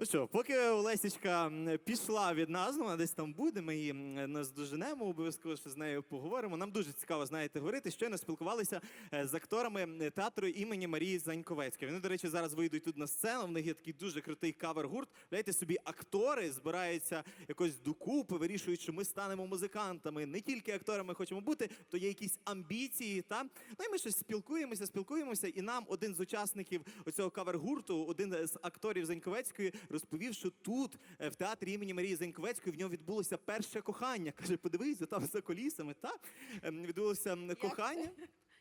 Ну що, поки Олесічка пішла від нас, ну вона десь там буде, ми її м, наздоженемо, обов'язково ще з нею поговоримо. Нам дуже цікаво, знаєте, говорити. Щойно спілкувалися е, з акторами театру імені Марії Заньковецької. Вони, до речі, зараз вийдуть тут на сцену. В них є такий дуже крутий кавер-гурт. Гляньте собі, актори збираються якось докупи, вирішують, що ми станемо музикантами. Не тільки акторами хочемо бути, то є якісь амбіції. Та ну і ми щось спілкуємося, спілкуємося. І нам один з учасників оцього кавер-гурту, один з акторів Заньковецької, розповів, що тут, е, в театрі імені Марії Заньковецької, в нього відбулося перше кохання. Каже, подивись, там за колісами, та ем, відбулося кохання.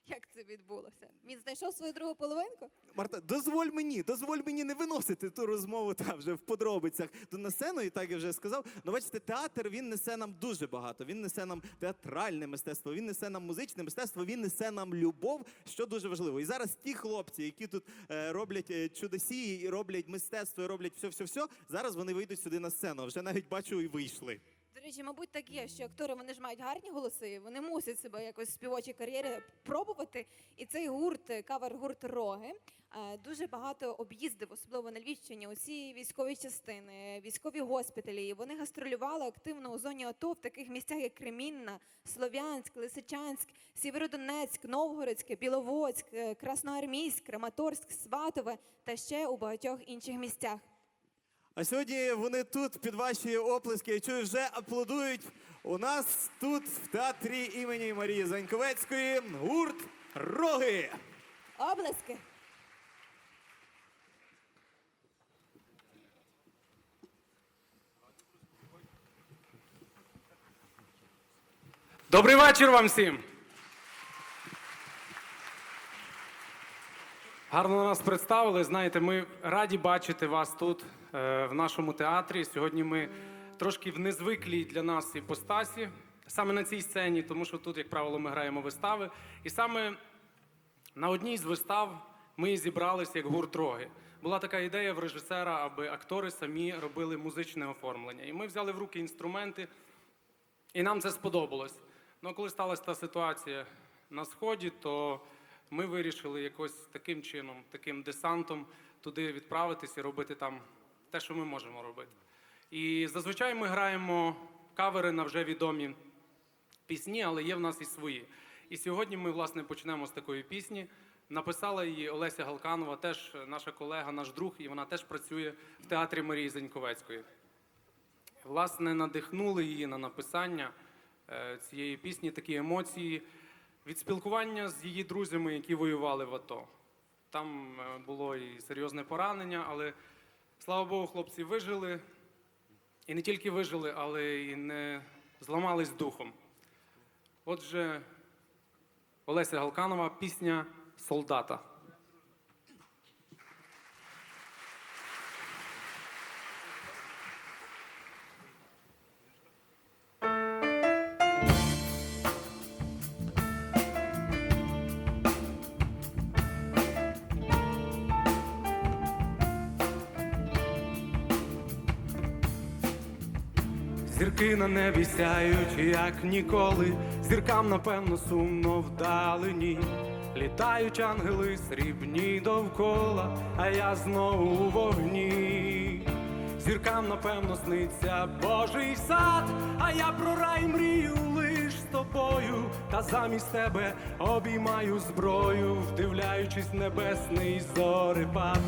Як це відбулося? Він знайшов свою другу половинку? Марта, дозволь мені, дозволь мені не виносити ту розмову та вже в подробицях до на сцену, і так я вже сказав. Ну, бачите, театр він несе нам дуже багато. Він несе нам театральне мистецтво, він несе нам музичне мистецтво, він несе нам любов, що дуже важливо. І зараз ті хлопці, які тут е, роблять е, чудосії, і роблять мистецтво, і роблять все, все, все. Зараз вони вийдуть сюди на сцену. Вже навіть бачу і вийшли. До речі, мабуть, так є, що актори вони ж мають гарні голоси, вони мусять себе якось в співочій кар'єрі пробувати. І цей гурт, кавер-гурт Роги, е, дуже багато об'їздив, особливо на Львівщині, усі військові частини, військові госпіталі. І Вони гастролювали активно у зоні АТО в таких місцях, як Кремінна, Слов'янськ, Лисичанськ, Сєвєродонецьк, Новгородське, Біловодськ, е, Красноармійськ, Краматорськ, Сватове та ще у багатьох інших місцях. А сьогодні вони тут під ваші оплески, я чую, вже аплодують. У нас тут в театрі імені Марії Заньковецької гурт Роги. Облески! Добрий вечір вам всім. Гарно нас представили. Знаєте, ми раді бачити вас тут, е, в нашому театрі. Сьогодні ми трошки в незвиклій для нас іпостасі, саме на цій сцені, тому що тут, як правило, ми граємо вистави. І саме на одній з вистав ми зібралися як гурт роги. Була така ідея в режисера, аби актори самі робили музичне оформлення. І ми взяли в руки інструменти, і нам це сподобалось. Ну, коли сталася та ситуація на сході, то ми вирішили якось таким чином, таким десантом туди відправитися і робити там те, що ми можемо робити. І зазвичай ми граємо кавери на вже відомі пісні, але є в нас і свої. І сьогодні ми, власне, почнемо з такої пісні. Написала її Олеся Галканова, теж наша колега, наш друг, і вона теж працює в театрі Марії Заньковецької. Власне, надихнули її на написання е, цієї пісні такі емоції від спілкування з її друзями, які воювали в АТО. Там е, було і серйозне поранення, але слава Богу, хлопці вижили. І не тільки вижили, але і не зламались духом. Отже, Олеся Галканова, пісня Солдата. На небі сяють, як ніколи. Зіркам, напевно, сумно вдалині. Літають ангели срібні довкола, а я знову у вогні. Зіркам, напевно, сниться Божий сад, а я про рай мрію лиш з тобою, та замість тебе обіймаю зброю, вдивляючись в небесний зорепад.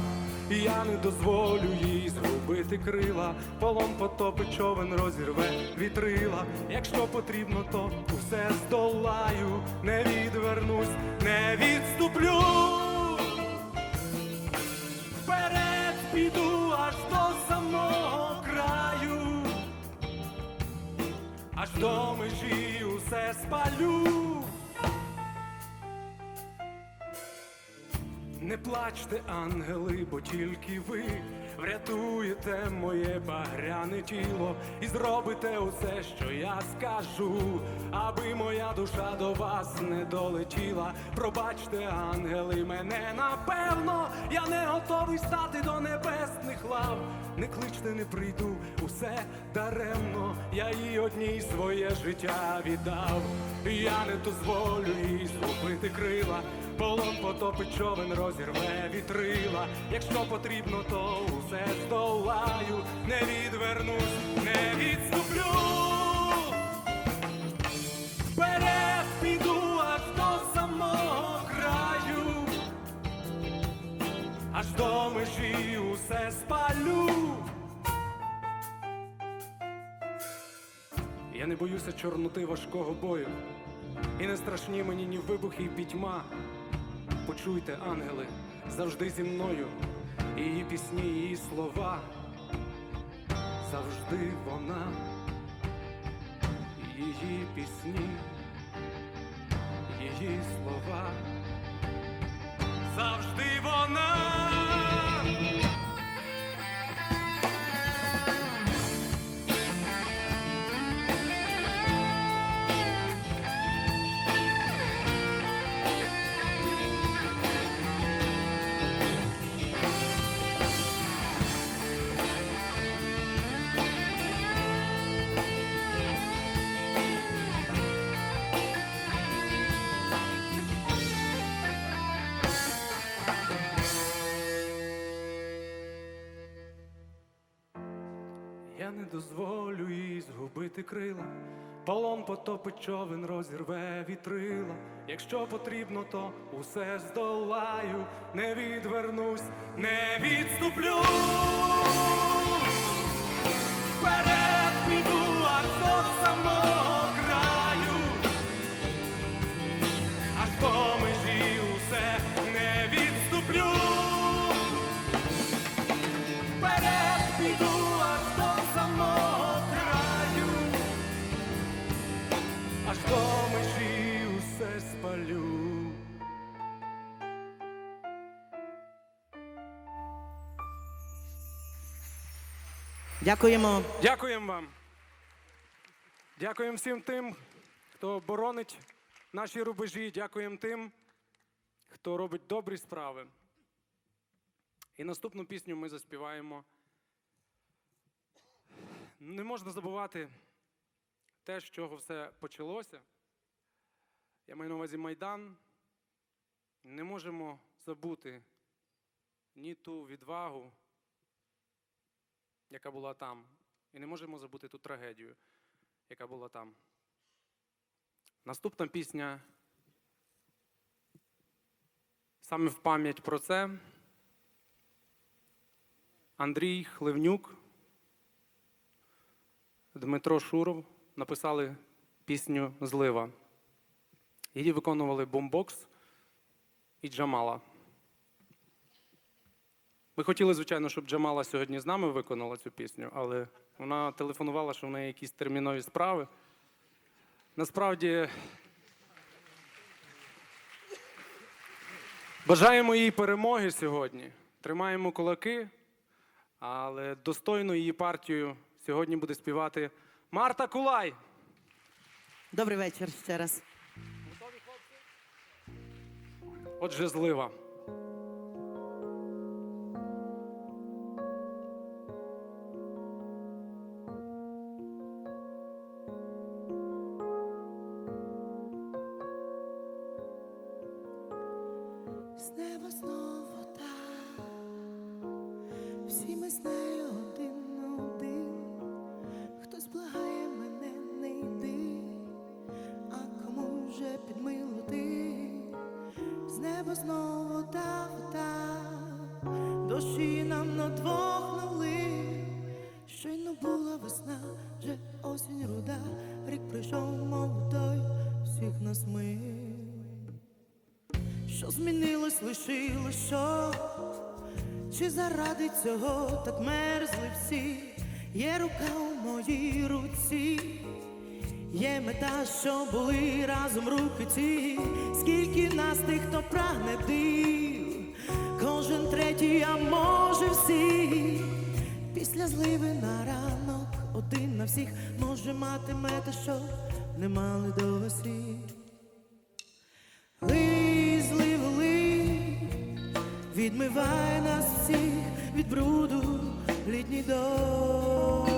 Я не дозволю їй згубити крила, полон потопить човен розірве вітрила. Якщо потрібно, то усе здолаю, не відвернусь, не відступлю. Вперед піду аж до самого краю, аж до межі усе спалю. Не плачте, ангели, бо тільки ви врятуєте моє багряне тіло і зробите усе, що я скажу, аби моя душа до вас не долетіла. Пробачте, ангели, мене напевно, я не готовий стати до небесних лав. Не кличте, не прийду, усе даремно, я їй одній своє життя віддав. Я не дозволю їй згубити крила. Полон потопить човен розірве вітрила. Якщо потрібно, то усе не боюся чорноти важкого бою, і не страшні мені ні вибухи, ні пітьма. Почуйте, ангели, завжди зі мною, і її пісні, і її слова. Завжди вона, її пісні, її слова. Завжди Я не дозволю їй згубити крила. Полон потопить човен, розірве вітрила. Якщо потрібно, то усе здолаю. Не відвернусь, не відступлю. Вперед піду, а до самого Дякуємо. Дякуємо вам. Дякуємо всім тим, хто боронить наші рубежі. Дякуємо тим, хто робить добрі справи. І наступну пісню ми заспіваємо. Не можна забувати те, з чого все почалося. Я маю на увазі Майдан. Не можемо забути ні ту відвагу, яка була там. І не можемо забути ту трагедію, яка була там. Наступна пісня саме в пам'ять про це. Андрій Хливнюк, Дмитро Шуров написали пісню Злива. Її виконували Бомбокс і Джамала. Ми хотіли, звичайно, щоб Джамала сьогодні з нами виконала цю пісню, але вона телефонувала, що в неї якісь термінові справи. Насправді. Бажаємо їй перемоги сьогодні. Тримаємо кулаки, але достойну її партію сьогодні буде співати Марта Кулай. Добрий вечір ще раз. Отже, злива. Дощі нам на двох налив. Щойно була весна, вже осінь руда, рік прийшов молодой, всіх нас мив. Що змінилось, лишило що? Чи заради цього так мерзли всі? Є рука у моїй руці, є мета, що були разом руки ці. Скільки нас тих, хто прагне див, кожен третій, а може всі. Після зливи на ранок один на всіх може мати мети, що не мали до весіль. Лий, злив, лий, відмивай нас всіх від бруду, літній дощ.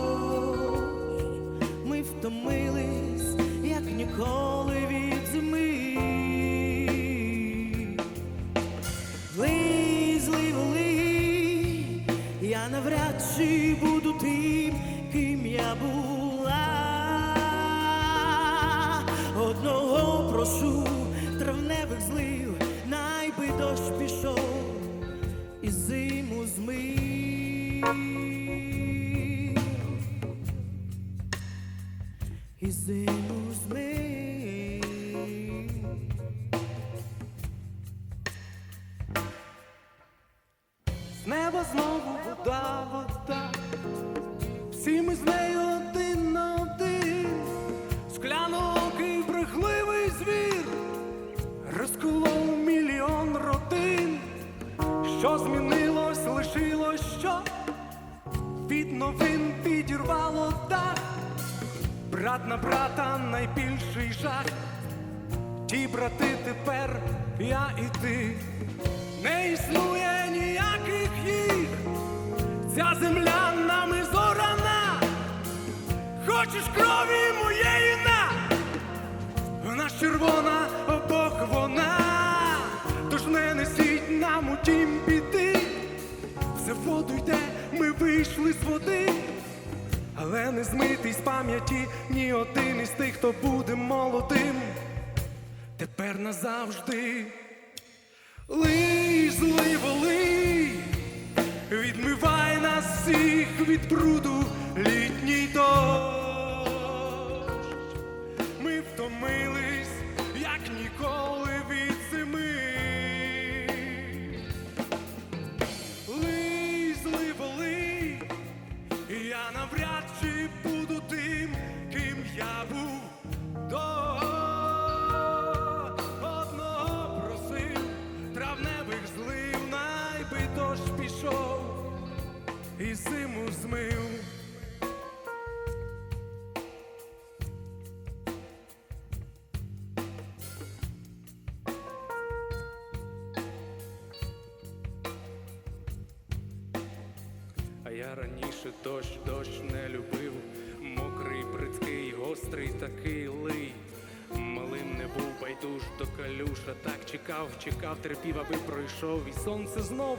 Ми втомились, як ніколи навряд чи буду тим, ким я була. Одного прошу травневих злив, найби дощ пішов і зиму змив. і зиму Що змінилось, лишилось що? Від новин підірвало дах. Брат на брата найбільший жах. Ті брати тепер я і ти. Не існує ніяких їх. Ця земля нами зорана. Хочеш крові моєї на? Вона червона, обох вона. Тож несіть нам у тім біди. Все воду йде, ми вийшли з води. Але не змитий з пам'яті ні один із тих, хто буде молодим. Тепер назавжди. Лий, зливо, лий, відмивай нас всіх від бруду літній дощ. Раніше дощ, дощ не любив, мокрий, бридкий, гострий такий лий. Малим не був байдуж до калюша, так чекав, чекав, терпів, аби пройшов, і сонце знов.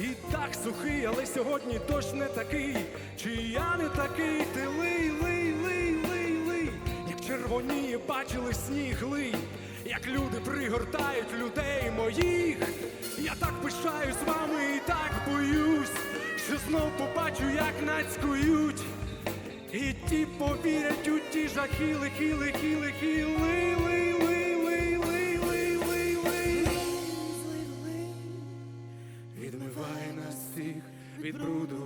І так сухий, але сьогодні дощ не такий. Чи я не такий, ти лий, лий, лий, лий, лий, як червоніє, бачили сніг лий, як люди пригортають людей моїх. Я так пишаюсь вами і так боюсь, що знов побачу, як нацькують, і ті повірять у ті жахи хіли, хіли, хіли, ли, відмивай нас всіх від бруду.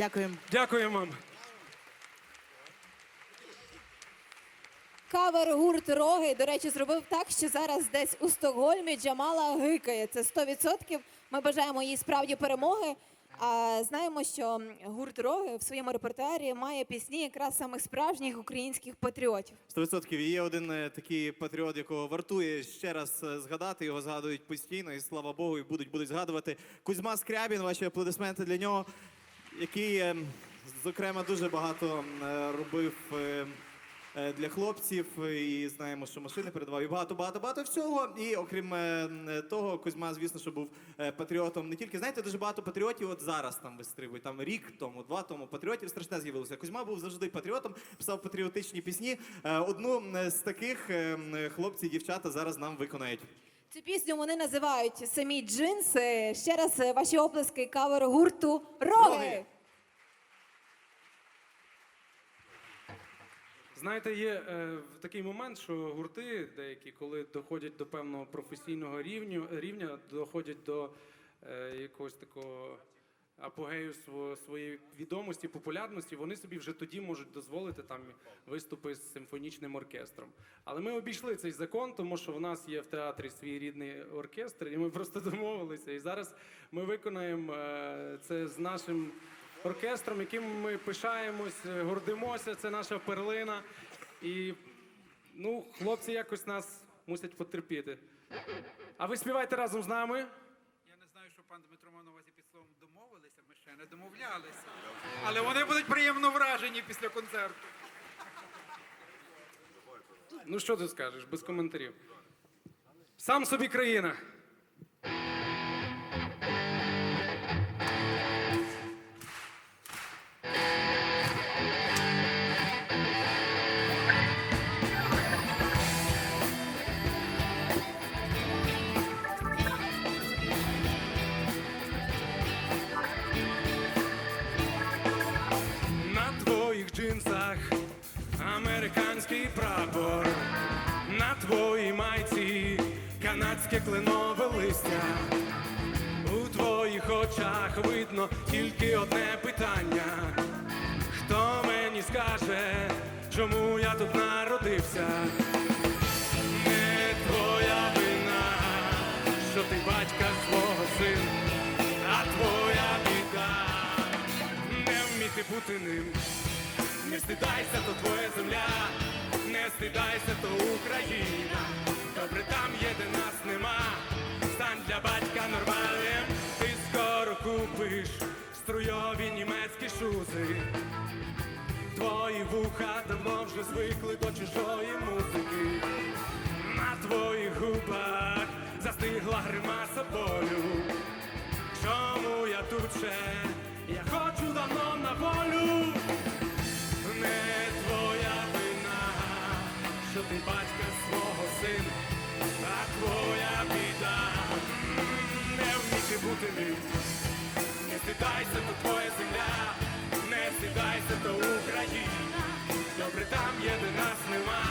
Дякуємо. Дякую вам. Кавер гурт Роги, до речі, зробив так, що зараз десь у Стокгольмі Джамала гикає. Це 100%. Ми бажаємо їй справді перемоги. А знаємо, що гурт Роги в своєму репертуарі має пісні якраз самих справжніх українських патріотів. 100% є один е, такий патріот, якого вартує ще раз е, згадати. Його згадують постійно, і слава Богу, і будуть будуть згадувати. Кузьма Скрябін, ваші аплодисменти для нього, який, е, зокрема, дуже багато е, робив. е, е, для хлопців. І знаємо, що машини передавав і багато, багато, багато всього. І окрім того, Кузьма, звісно, що був е, патріотом не тільки знаєте, дуже багато патріотів. От зараз там вистрибують. Там рік тому, два тому патріотів страшне з'явилося. Кузьма був завжди патріотом, писав патріотичні пісні. Е, Одну з таких хлопці і дівчата зараз нам виконають. Цю пісню вони називають самі джинси. Ще раз е, ваші оплески кавер гурту Роги. Знаєте, є е, такий момент, що гурти деякі, коли доходять до певного професійного рівню, рівня, доходять до е, якогось такого апогею сво- своєї відомості, популярності, вони собі вже тоді можуть дозволити там виступи з симфонічним оркестром. Але ми обійшли цей закон, тому що в нас є в театрі свій рідний оркестр, і ми просто домовилися. І зараз ми виконаємо е, це з нашим оркестром, яким ми пишаємось, е, гордимося. Це наша перлина. І ну, хлопці якось нас мусять потерпіти. А ви співайте разом з нами. Я не знаю, що пан Дмитро мав на увазі під словом домовилися, ми ще не домовлялися. Але вони будуть приємно вражені після концерту. Ну що ти скажеш, без коментарів. Сам собі країна. Американський прапор, на твоїй майці канадське кленове листя. У твоїх очах видно тільки одне питання. Хто мені скаже, чому я тут народився? Не твоя вина, що ти батька свого син, а твоя біда не вміти бути ним. Не стидайся, то твоя земля, не стидайся, то Україна. Добре там є, нас нема. Стань для батька нормальним. Ти скоро купиш струйові німецькі шузи. Твої вуха давно вже звикли до чужої музики. На твоїх губах застигла гримаса болю. Чому я тут ще? Вміти. Не стидайся, то твоя земля, не стидайся, то Україна. Добре там є, нас нема.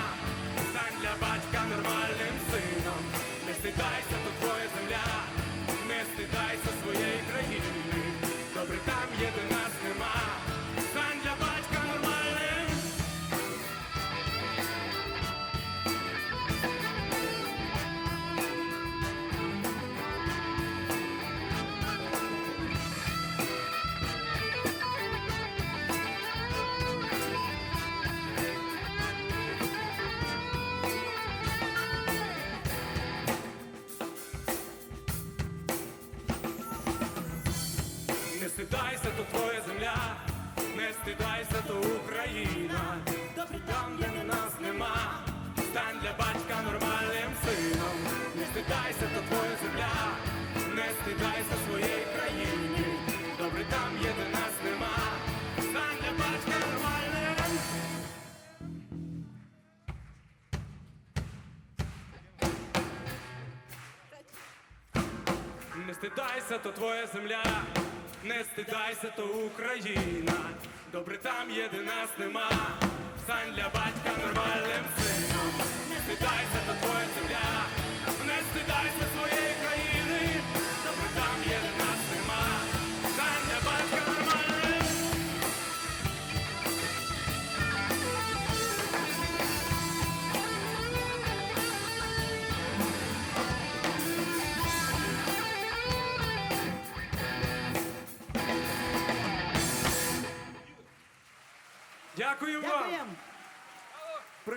Стань для батька нормальним сином. Не стидайся, то твоя земля, стидайся, то твоя земля, не стидайся, то Україна. Добре там є, де нас нема. Стань для батька нормальним сином. Не стидайся, то твоя земля, не стидайся своєї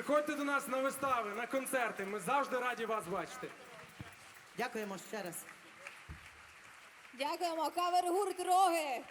Приходьте до нас на вистави, на концерти. Ми завжди раді вас бачити. Дякуємо ще раз. Дякуємо, кавер гурт Роги.